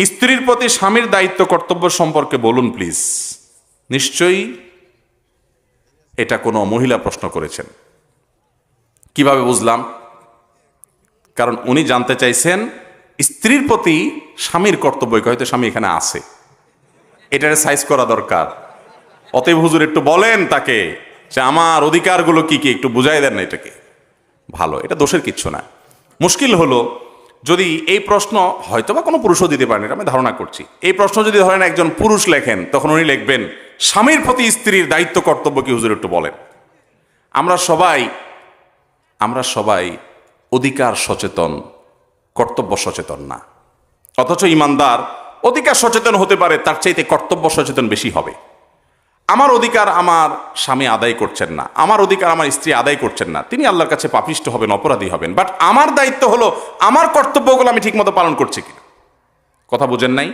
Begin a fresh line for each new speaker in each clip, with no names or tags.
স্ত্রীর প্রতি স্বামীর দায়িত্ব কর্তব্য সম্পর্কে বলুন প্লিজ নিশ্চয়ই এটা কোনো মহিলা প্রশ্ন করেছেন। কীভাবে বুঝলাম? কারণ উনি জানতে চাইছেন, স্ত্রীর প্রতি স্বামীর কর্তব্য হয়তো স্বামী এখানে আছে। এটারে সাইজ করা দরকার। অতএব হুজুর একটু বলেন তাকে যে আমার অধিকারগুলো কি কি? একটু বুঝাই দেন না এটাকে। ভালো, এটা দোষের কিচ্ছু না। মুশকিল হলো যদি এই প্রশ্ন হয়তো বা কোনো পুরুষও দিতে পারেন আমি ধারণা করছি। এই প্রশ্ন যদি ধরেন একজন পুরুষ লেখেন, তখন উনি লিখবেন, স্বামীর প্রতি স্ত্রীর দায়িত্ব কর্তব্য কি? হুজুর একটু বলেন। আমরা সবাই আমরা সবাই অধিকার সচেতন, কর্তব্য সচেতন না। অথচ ইমানদার অধিকার সচেতন হতে পারে, তার চাইতে কর্তব্য সচেতন বেশি হবে। আমার অধিকার আমার স্বামী আদায় করছেন না, আমার অধিকার আমার স্ত্রী আদায় করছেন না, তিনি আল্লাহর কাছে পাপিষ্ট হবেন, অপরাধী হবেন বাট আমার দায়িত্ব হলো, আমার কর্তব্যগুলো আমি ঠিকমতো পালন করছি কিনা? কথা বুঝেন নাই?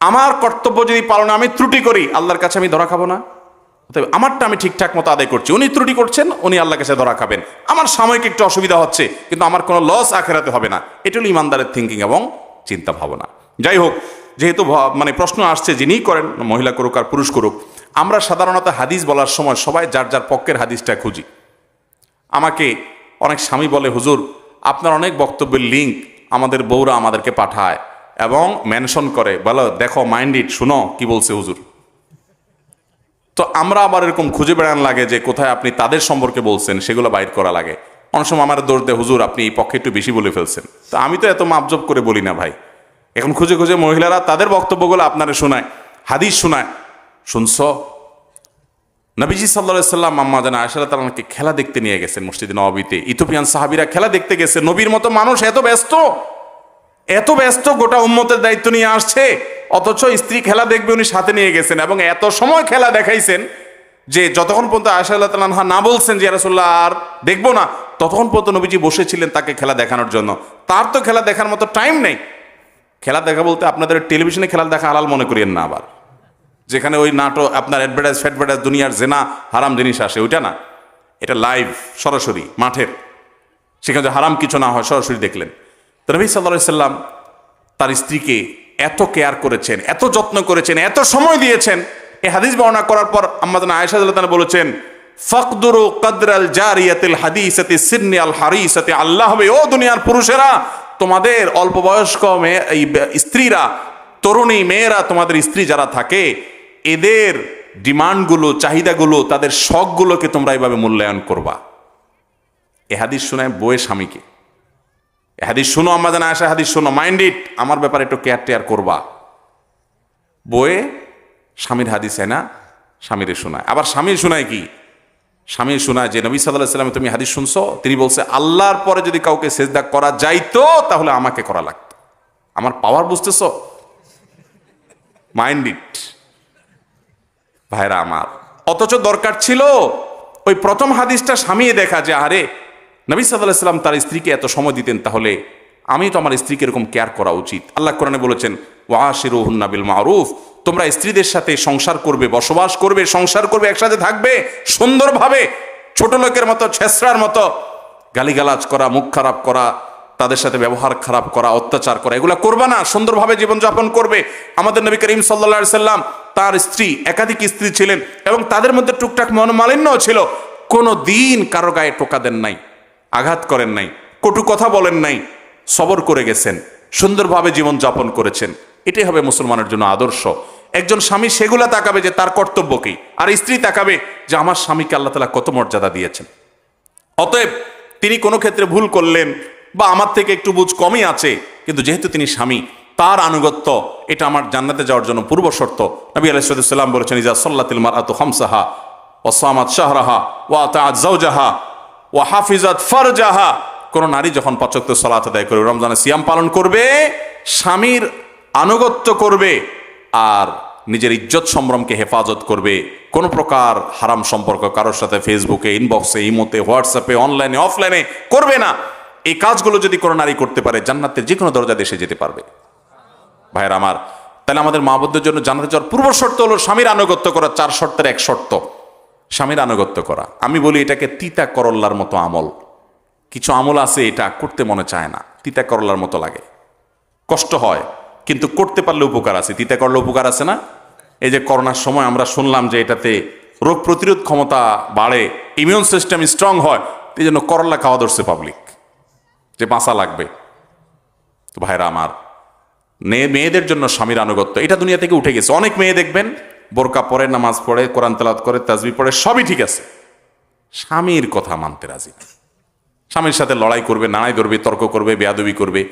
আমার কর্তব্য যদি পালনে আমি ত্রুটি করি, আল্লাহর কাছে আমি ধরা খাব না? অতএব আমারটা আমি ঠিকঠাক মতো আদায় করছি, উনি ত্রুটি করছেন, উনি আল্লাহর কাছে ধরা খাবেন। আমার সাময়িক একটু অসুবিধা হচ্ছে, কিন্তু আমার কোনো লস আখেরাতে হবে না। এটা হলো ইমানদারের থিঙ্কিং এবং চিন্তা ভাবনা। যাই হোক, যেহেতু মানে প্রশ্ন আসছে, যিনিই করেন, মহিলা করুক আর পুরুষ করুক আমরা সাধারণত হাদিস বলার সময় সবাই যার যার পক্ষের হাদিসটা খুঁজি। আমাকে অনেক স্বামী বলে, হুজুর, আপনার অনেক বক্তব্যের লিঙ্ক আমাদের বউরা আমাদেরকে পাঠায় এবং মেনশন করে। বলো, দেখো মাইন্ড ইট শুনো, কি বলছে হুজুর? তো আমরা আবার এরকম খুঁজে বেড়ান লাগে যে কোথায় আপনি তাদের সম্পর্কে বলছেন, সেগুলো বাইর করা লাগে। অনেক সময় আমার দোষ দেয়, হুজুর, আপনি এই পক্ষে একটু বেশি বলে ফেলছেন। তো আমি তো এত মাপজব করে বলি না ভাই। এখন খুঁজে খুঁজে মহিলারা তাদের বক্তব্যগুলো আপনারা শোনায়, হাদিস শোনায়। শুনছ? নবীজি সাল্লা সাল্লাম আম্মা জানা আয়সা তালাকে খেলা দেখতে নিয়ে গেছেন মসজিদ নবাবিতে। ইথোপিয়ান সাহাবিরা খেলা দেখতে গেছে। নবীর মতো মানুষ এত ব্যস্ত এত ব্যস্ত গোটা উম্মতের দায়িত্ব নিয়ে আসছে, অথচ স্ত্রী খেলা দেখবে উনি সাথে নিয়ে গেছেন এবং এত সময় খেলা দেখাইছেন যে যতক্ষণ পর্যন্ত আয়সা আল্লাহ না বলছেন যে রাসুল্লাহ আর দেখব না, ততক্ষণ পর্যন্ত নবীজি বসেছিলেন তাকে খেলা দেখানোর জন্য। তার তো খেলা দেখার মতো টাইম নেই। খেলা দেখা বলতে আপনাদের টেলিভিশনে খেলা দেখা হালাল মনে করিয়েন না আবার। যেখানে ওই নাটক আপনার অ্যাডভার্টাইজ ফ্যাডভার্টাইজ দুনিয়ার জেনা হারাম জিনিস আসে, ওইটা না। এটা লাইভ সরাসরি, মাঠের। সেখানে হারাম কিছু না হয়, সরাসরি দেখলেন। তো নবী সাল্লাহ সাল্লাম তার স্ত্রীকে এত কেয়ার করেছেন, এত যত্ন করেছেন, এত সময় দিয়েছেন। এই হাদিস বর্ণনা করার পর আমাদের আয়েশা আল্লাহ বলেছেন, ফকদুরু কদরাল জারিয়াতিল হাদিসাতি সিন্নি আল হারিসাতি, আল্লাহ হবে, ও দুনিয়ার পুরুষেরা, তোমাদের অল্প বয়স্ক মেয়ে, এই স্ত্রীরা, তরুণী মেয়েরা, তোমাদের স্ত্রী যারা থাকে এদের ডিমান্ডগুলো, চাহিদাগুলো, তাদের শখগুলোকে তোমরা এইভাবে মূল্যায়ন করবা। এ হাদিস শোনায় বয়ে স্বামীকে। এহাদিস শোনো আমরা জানা আসা হাদিস শোনো। মাইন্ড ইট, আমার ব্যাপারে একটু কেয়ার টেয়ার করবা। বয়ে স্বামীর হাদিস না, স্বামীরে শোনায়। আবার স্বামীর শোনায় কি? স্বামী শোনায় যে নবী সাল্লাহ সাল্লামে তুমি হাদিস শুনছো, তিনি বলছে, আল্লাহর পরে যদি কাউকে সেজদা করা যাইতো, তাহলে আমাকে করা লাগতো। আমার পাওয়ার বুঝতেছ? Mind it. ভাইরা আমার, অথচ দরকার ছিল ওই প্রথম হাদিসটা স্বামী দেখা যে আরে নবী সাল্লাম তার স্ত্রীকে এত সময় দিতেন তাহলে আমি তো আমার স্ত্রীকে এরকম কেয়ার করা উচিত। আল্লাহ কোরআনে বলেছেন, ওয়াশিরুহুন্না বিল মারুফ তোমরা স্ত্রীদের সাথে সংসার করবে, বসবাস করবে, সংসার করবে, একসাথে থাকবে, সুন্দরভাবে, ছোট লোকের মতো ছেসরার মতো, গালিগালাজ করা, মুখ খারাপ করা তাদের সাথে ব্যবহার খারাপ করা, অত্যাচার করা, এগুলো করবে না, সুন্দরভাবে জীবনযাপন করবে। আমাদের নবী করিম সাল্লা সাল্লাম তার স্ত্রী, একাধিক স্ত্রী ছিলেন এবং তাদের মধ্যে টুকটাক মনোমালিন্যও ছিল। কোনো দিন কারও গায়ে টোকা দেন নাই, আঘাত করেন নাই, কটু কথা বলেন নাই, সবর করে গেছেন, সুন্দরভাবে জীবন যাপন করেছেন। এটাই হবে মুসলমানের জন্য আদর্শ। একজন স্বামী সেগুলা তাকাবে যে তার কর্তব্য কি, আর স্ত্রী তাকাবে যে আমার স্বামীকে আল্লাহ তালা কত মর্যাদা দিয়েছেন। অতএব তিনি কোনো ক্ষেত্রে ভুল করলেন বা আমার থেকে একটু বুঝ কমই আছে, কিন্তু যেহেতু তিনি স্বামী, তার আনুগত্য, এটা আমার জান্নাতে যাওয়ার জন্য পূর্ব শর্ত। নবী আলাইসাল্লাম বলেছেন ইজা সাল্লাতিল মার আতু হামসাহা ও সামাদ শাহরাহা ও আতাজ জাউজাহা ও হাফিজাত ফারজাহা। কোন নারী যখন পাচক্ত সালাত আদায় করবে, রমজানে সিয়াম পালন করবে, স্বামীর আনুগত্য করবে, আর নিজের ইজ্জত সম্ভ্রমকে হেফাজত করবে। কোন প্রকার হারাম সম্পর্ক কারোর সাথে ফেসবুকে ইনবক্সে ইমোতে হোয়াটসঅ্যাপে অনলাইনে অফলাইনে করবে না। এই কাজগুলো যদি কোনো নারী করতে পারে, জান্নাতের যে কোনো দরজা দেশে যেতে পারবে। ভাইয়ের আমার, তাহলে আমাদের মা মাহবুদের জন্য জানাতে যাওয়ার পূর্ব শর্ত হলো স্বামীর আনুগত্য করা, চার শর্তের এক শর্ত। স্বামীর আনুগত্য করা। আমি বলি এটাকে তিতা করল্লার মতো আমল। কিছু আমল আছে এটা করতে মনে চায় না। তিতা করল্লার মতো লাগে। কষ্ট হয়, কিন্তু করতে পারলে উপকার আছে। তিতা করলে উপকার আছে না? এই যে করোনার সময় আমরা শুনলাম যে এটাতে রোগ প্রতিরোধ ক্ষমতা বাড়ে ইমিউন সিস্টেম স্ট্রং হয়, এই জন্য করলা খাওয়া ধরছে পাবলিক যে বাঁচা লাগবে। তো ভাইরা আমার মেয়ে মেয়েদের জন্য স্বামীর আনুগত্য, এটা দুনিয়া থেকে উঠে গেছে। অনেক মেয়ে দেখবেন, বোরকা পড়ে নামাজ পড়ে, কোরআন তেলাত করে তাজবি পড়ে, সবই ঠিক আছে। স্বামীর কথা মানতে রাজি স্বামীর সাথে লড়াই করবে, নাড়াই ধরবে, তর্ক করবে, বেয়াদবি করবে।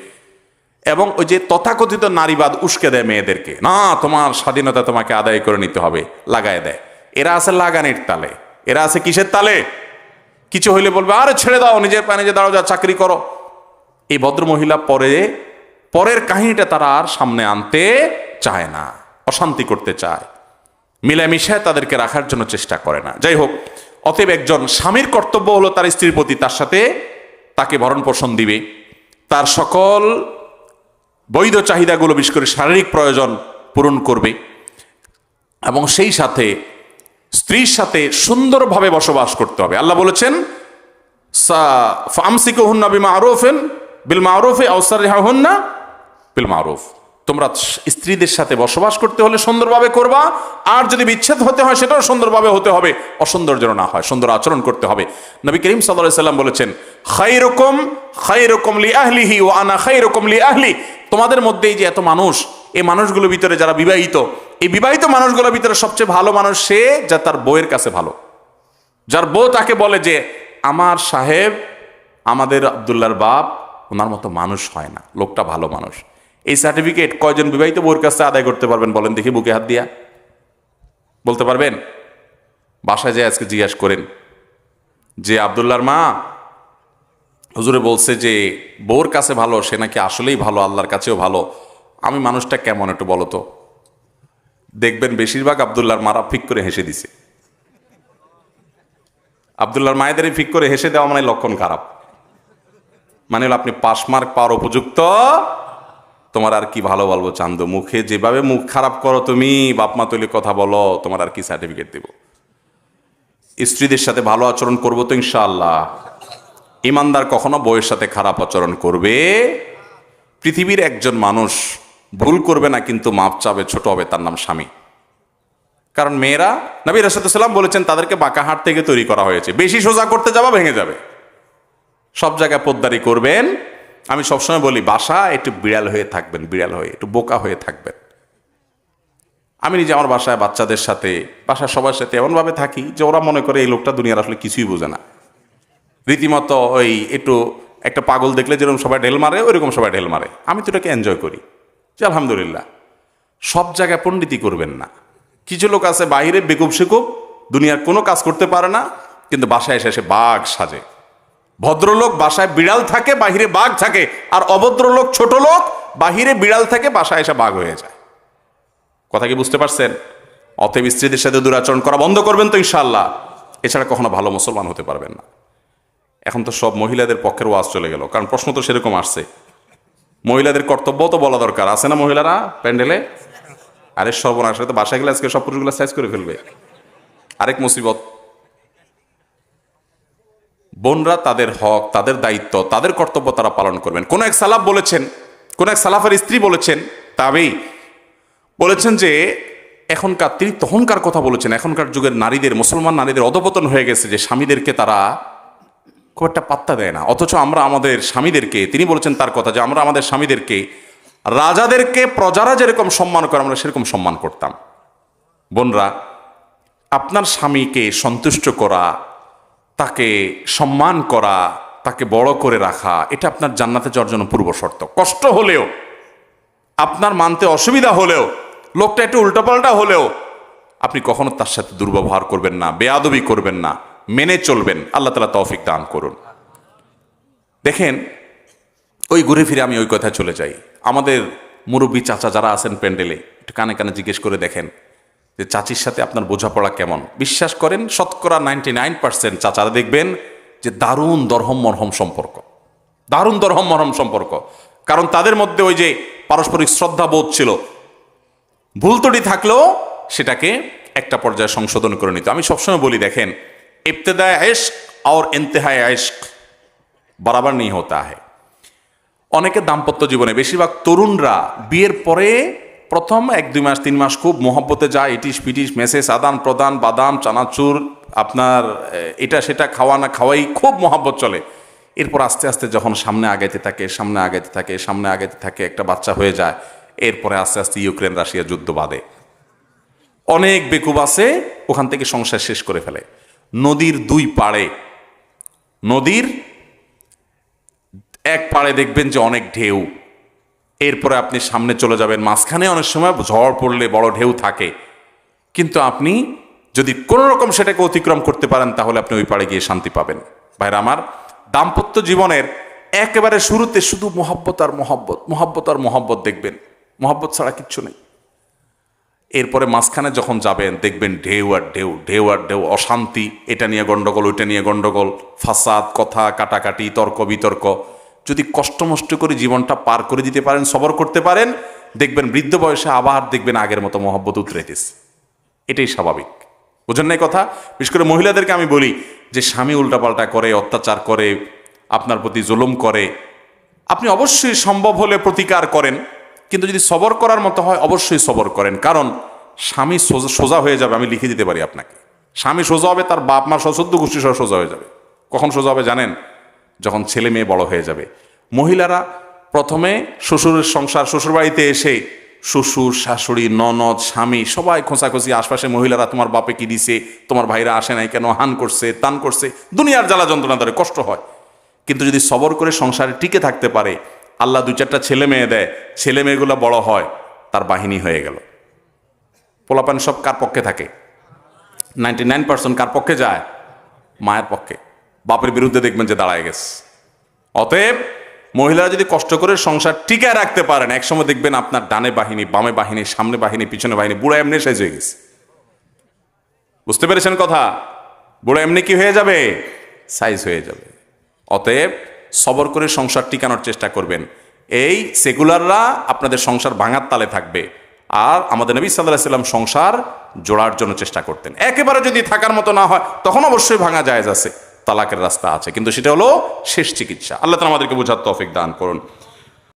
এবং ওই যে তথাকথিত নারীবাদ উস্কে দেয় মেয়েদেরকে, না, তোমার স্বাধীনতা তোমাকে আদায় করে নিতে হবে, লাগায় দেয়। এরা আছে লাগানের তালে। এরা আছে কিসের তালে? কিছু হইলে বলবে, আরে ছেড়ে দাও, নিজের পায়ে নিজে দাঁড়াও, যা চাকরি করো। এই ভদ্র মহিলা পরে, পরের কাহিনীটা তারা আর সামনে আনতে চায় না, অশান্তি করতে চায়। মিলামিশায় তাদেরকে রাখার জন্য চেষ্টা করে না। যাই হোক, অতএব একজন স্বামীর কর্তব্য হলো তার স্ত্রীর প্রতি তার সাথে তাকে ভরণ পোষণ দিবে। তার সকল বৈধ চাহিদাগুলো, বিশেষ করে শারীরিক প্রয়োজন পূরণ করবে এবং সেই সাথে স্ত্রীর সাথে সুন্দরভাবে বসবাস করতে হবে। আল্লাহ বলেছেন ফামসিকে হুন্না বিমা আরফেন বিল মারুফে আউসার না বিল মারুফ। তোমরা স্ত্রীদের সাথে বসবাস করতে হলে সুন্দরভাবে করবা, আর যদি বিচ্ছেদ হতে হয় সেটাও সুন্দরভাবে হতে হবে অসুন্দর যেন না হয়, সুন্দর আচরণ করতে হবে। নবী করিম সাল্লাম বলেছেন খাই রকম খাই রকম লি আহলিহি ও আনা খাই রকম লি আহলি তোমাদের মধ্যেই যে এত মানুষ, এই মানুষগুলোর ভিতরে যারা বিবাহিত, এই বিবাহিত মানুষগুলোর ভিতরে সবচেয়ে ভালো মানুষ সে যা তার বউয়ের কাছে ভালো। যার বউ তাকে বলে যে, আমার সাহেব, আমাদের আবদুল্লার বাপ ওনার মতো মানুষ হয় না, লোকটা ভালো মানুষ। এই সার্টিফিকেট কয়জন বিবাহিত বউর কাছে আদায় করতে পারবেন বলেন দেখি বুকে হাত দিয়া। বলতে পারবেন? বাসায় যে আজকে জিজ্ঞাস করেন। যে আবদুল্লার মা, হুজুরে বলছে যে বউর কাছে ভালো, সে নাকি আসলেই ভালো, আল্লাহর কাছেও ভালো। আমি মানুষটা কেমন একটু বলো তো। দেখবেন বেশিরভাগ আবদুল্লার মারা ফিক করে হেসে দিছে। আবদুল্লার মায়েদেরই ফিক করে হেসে দেওয়া মানে লক্ষণ খারাপ। মানে হলো আপনি পাস মার্ক পাওয়ার উপযুক্ত। তোমার আর কি ভালো বলব চান্দ, মুখে যেভাবে মুখ খারাপ করো তুমি বাপমা তুলে কথা বলো, তোমার আর কি সার্টিফিকেট দেব। স্ত্রীদের সাথে ভালো আচরণ করব তো ইনশাআল্লাহ। ইমানদার কখনো বইয়ের সাথে খারাপ আচরণ করবে? পৃথিবীর একজন মানুষ ভুল করবে না, কিন্তু মাপ চাবে, ছোট হবে, তার নাম স্বামী। কারণ মেয়েরা নবী রাসাদাম বলেছেন, তাদেরকে বাঁকা হাট থেকে তৈরি করা হয়েছে। বেশি সোজা করতে যাবা, ভেঙে যাবে। সব জায়গায় পোদ্দারি করবেন। আমি সবসময় বলি বাসা একটু বিড়াল হয়ে থাকবেন, বিড়াল হয়ে, একটু বোকা হয়ে থাকবেন। আমি নিজে আমার বাসায় বাচ্চাদের সাথে, বাসার সবার সাথে এমনভাবে থাকি যে ওরা মনে করে এই লোকটা দুনিয়ার আসলে কিছুই বোঝে না। রীতিমতো ওই একটু, একটা পাগল দেখলে যেরকম সবাই ঢেল মারে, ওইরকম সবাই ঢেল মারে। আমি তো এটাকে এনজয় করি। যে আলহামদুলিল্লাহ, সব জায়গায় পণ্ডিতি করবেন না। কিছু লোক আছে বাইরে বেকুব সেকুব দুনিয়ার কোনো কাজ করতে পারে না, কিন্তু বাসায় এসে এসে বাঘ সাজে। ভদ্রলোক বাসায় বিড়াল থাকে, বাহিরে বাঘ থাকে, আর অভদ্র লোক ছোট লোক বাহিরে বিড়াল থাকে, বাসায় এসে বাঘ হয়ে যায়। কথা কি বুঝতে পারছেন? অতএব স্ত্রীদের সাথে দুরাচরণ করা বন্ধ করবেন তো ইনশাল্লাহ এছাড়া কখনো ভালো মুসলমান হতে পারবেন না। এখন তো সব মহিলাদের পক্ষের ওয়াজ চলে গেল, কারণ প্রশ্ন তো সেরকম আসছে। মহিলাদের কর্তব্য তো বলা দরকার, আছে না মহিলারা প্যান্ডেলে? আরে সর্বনাশ তো বাসায় গেলে আজকে সব পুরুষগুলো সাইজ করে ফেলবে। আরেক মুসিবত বোনরা তাদের হক, তাদের দায়িত্ব, তাদের কর্তব্য তারা পালন করবেন। কোন এক সালাফ বলেছেন, কোন এক সালাফের স্ত্রী বলেছেন তবেই বলেছেন যে, এখনকার তিনি তখনকার কথা বলেছেন, এখনকার যুগের নারীদের, মুসলমান নারীদের অধপতন হয়ে গেছে যে স্বামীদেরকে তারা খুব একটা পাত্তা দেয় না। অথচ আমরা আমাদের স্বামীদেরকে, তিনি বলেছেন তার কথা যে আমরা আমাদের স্বামীদেরকে, রাজাদেরকে প্রজারা যেরকম সম্মান করে, আমরা সেরকম সম্মান করতাম। বোনরা, আপনার স্বামীকে সন্তুষ্ট করা তাকে সম্মান করা, তাকে বড় করে রাখা, এটা আপনার জান্নাতে যাওয়ার জন্য পূর্ব শর্ত। কষ্ট হলেও, আপনার মানতে অসুবিধা হলেও, লোকটা একটু উল্টাপাল্টা হলেও, আপনি কখনো তার সাথে দুর্ব্যবহার করবেন না, বেয়াদবি করবেন না, মেনে চলবেন, আল্লাহ তালা তৌফিক দান করুন। দেখেন, ওই ঘুরে ফিরে আমি ওই কথায় চলে যাই। আমাদের মুরব্বী চাচা যারা আছেন প্যান্ডেলে, একটু কানে কানে জিজ্ঞেস করে দেখেন যে চাচির সাথে আপনার বোঝাপড়া কেমন? বিশ্বাস করেন, শতকরা নাইনটি নাইন পার্সেন্ট চাচারা দেখবেন যে দারুণ দরহম মরহম সম্পর্ক। দারুণ দরহম মরহম সম্পর্ক। কারণ তাদের মধ্যে ওই যে পারস্পরিক শ্রদ্ধা বোধ ছিল ভুলতটি থাকলেও সেটাকে একটা পর্যায়ে সংশোধন করে নিত। আমি সবসময় বলি, দেখেন ইফতেদায় আয়স্ক আর এন্তেহায় আয়স্ক বরাবর নিহত আহে। হয় অনেকে দাম্পত্য জীবনে, বেশিরভাগ তরুণরা বিয়ের পরে প্রথম এক, দুই মাস, তিন মাস খুব মহব্বতে যায় ইটিস পিটিস মেসেজ, আদান প্রদান, বাদাম, চানাচুর, আপনার এটা সেটা খাওয়া না খাওয়াই খুব মহব্বত চলে। এরপর আস্তে আস্তে যখন সামনে আগাইতে থাকে, সামনে আগাইতে থাকে, সামনে আগাইতে থাকে, একটা বাচ্চা হয়ে যায়, এরপরে আস্তে আস্তে ইউক্রেন, রাশিয়া যুদ্ধ বাঁধে অনেক বেকুব আছে, ওখান থেকে সংসার শেষ করে ফেলে। নদীর দুই পাড়ে, নদীর এক পাড়ে দেখবেন যে অনেক ঢেউ। এরপরে আপনি সামনে চলে যাবেন। মাঝখানে অনেক সময় ঝড় পড়লে বড় ঢেউ থাকে। কিন্তু আপনি যদি কোনো রকম সেটাকে অতিক্রম করতে পারেন, তাহলে আপনি ওই পাড়ে গিয়ে শান্তি পাবেন। ভাইরা আমার, দাম্পত্য জীবনের একেবারে শুরুতে শুধু মহব্বত আর মহব্বত মহব্বত আর মহব্বত দেখবেন। মহব্বত ছাড়া কিচ্ছু নেই। এরপরে মাঝখানে যখন যাবেন, দেখবেন ঢেউ আর ঢেউ ঢেউ আর ঢেউ, অশান্তি। এটা নিয়ে গন্ডগোল, ওইটা নিয়ে গন্ডগোল। ফাসাদ, কথা, কাটাকাটি, তর্ক, বিতর্ক। যদি কষ্টমষ্ট করে জীবনটা পার করে দিতে পারেন, সবর করতে পারেন, দেখবেন বৃদ্ধ বয়সে আবার দেখবেন আগের মতো মহব্বত উতরাইতেছে এটাই স্বাভাবিক। বুঝেন নাই কথা? বিশেষ করে মহিলাদেরকে আমি বলি যে, স্বামী উল্টাপাল্টা করে, অত্যাচার করে, আপনার প্রতি জুলুম করে, আপনি অবশ্যই সম্ভব হলে প্রতিকার করেন, কিন্তু যদি সবর করার মতো হয়, অবশ্যই সবর করেন। কারণ স্বামী সোজা- হয়ে যাবে, আমি লিখে দিতে পারি আপনাকে। স্বামী সোজা হবে, তার বাপ মা সশব্দ গোষ্ঠী সহ সোজা হয়ে যাবে। কখন সোজা হবে জানেন? যখন ছেলে মেয়ে বড় হয়ে যাবে। মহিলারা প্রথমে শ্বশুরের সংসার, শ্বশুরবাড়িতে এসে শ্বশুর, শাশুড়ি, ননদ, স্বামী সবাই খোঁচাখুচি আশপাশে মহিলারা, তোমার বাপে কি দিছে? তোমার ভাইরা আসে নাই কেন? হান করছে, তান করছে? দুনিয়ার জ্বালা যন্ত্রণা ধরে, কষ্ট হয়। কিন্তু যদি সবর করে সংসারে টিকে থাকতে পারে, আল্লাহ দু চারটা ছেলে মেয়ে দেয়, ছেলে মেয়েগুলো বড় হয়, তার বাহিনী হয়ে গেল। পোলাপান সব কার পক্ষে থাকে? নাইনটি নাইন পার্সেন্ট কার পক্ষে যায়? মায়ের পক্ষে। বাপের বিরুদ্ধে দেখবেন যে দাঁড়ায় গেছে। অতএব মহিলারা যদি কষ্ট করে সংসার টিকায় রাখতে পারেন, একসময় দেখবেন আপনার ডানে বাহিনী, বামে বাহিনী, সামনে বাহিনী, পিছনে বাহিনী, বুড়ো এমনি সাইজ হয়ে গেছে। বুঝতে পেরেছেন কথা? বুড়ো এমনি কি হয়ে যাবে? সাইজ হয়ে যাবে। অতএব সবর করে সংসার টিকানোর চেষ্টা করবেন। এই সেকুলাররা আপনাদের সংসার ভাঙার তালে থাকবে আর আমাদের নবী সাল্লাহ সাল্লাম সংসার জোড়ার জন্য চেষ্টা করতেন। একেবারে যদি থাকার মতো না হয়, তখন অবশ্যই ভাঙা জায়েজ আছে। তালাকের রাস্তা আছে। কিন্তু সেটা হলো শেষ চিকিৎসা। আল্লাহ তালা আমাদেরকে বোঝার তফিক দান করুন।